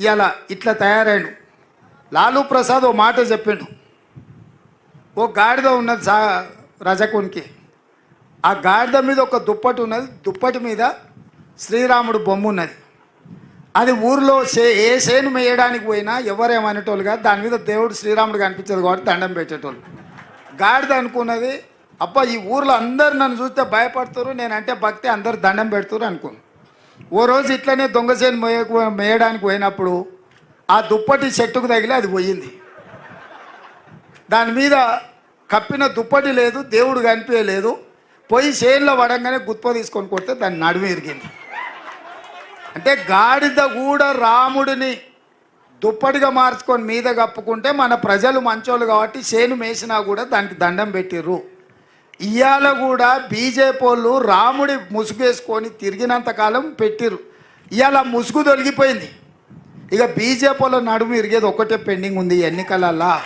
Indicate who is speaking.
Speaker 1: ఇవాళ ఇట్లా తయారాడు. లాలూ ప్రసాద్ ఓ మాట చెప్పిండు. ఓ గాడిద ఉన్నది సా రజకునికి. ఆ గాడిద మీద ఒక దుప్పటి ఉన్నది. దుప్పటి మీద శ్రీరాముడు బొమ్మ ఉన్నది. అది ఊర్లో సే ఏ సేను మేయడానికి పోయినా ఎవరేమనేటోళ్ళు కాదు. దాని మీద దేవుడు శ్రీరాముడు కనిపించదు కాబట్టి దండం పెట్టేటోళ్ళు. గాడిద అనుకున్నది అబ్బా ఈ ఊర్లో అందరు నన్ను చూస్తే భయపడుతురు. నేనంటే భక్తి అందరు దండం పెడుతురు అనుకున్నాను. ఓ రోజు ఇట్లనే దొంగ చేను మేయ మేయడానికి పోయినప్పుడు ఆ దుప్పటి చెట్టుకు తగిలి అది పోయింది. దాని మీద కప్పిన దుప్పటి లేదు దేవుడు కనిపించలేదు. పోయి చేనులో పడంగానే గుత్ప తీసుకొని కొడితే దాన్ని నడుము ఇరిగింది అంటే గాడిద కూడా రాముడిని దుప్పటిగా మార్చుకొని మీద కప్పుకుంటే మన ప్రజలు మంచోళ్ళు కాబట్టి చేను మేసినా కూడా దానికి దండం పెట్టిర్రు. ఇవాళ కూడా బీజేపీ వాళ్ళు రాముడి ముసుగేసుకొని తిరిగినంత కాలం పెట్టిర్రు. ఇవాళ ముసుగు తొలగిపోయింది. ఇక బీజేపీ వాళ్ళ నడుము ఇరిగేది ఒకటే పెండింగ్ ఉంది ఈ ఎన్నికలల్లా.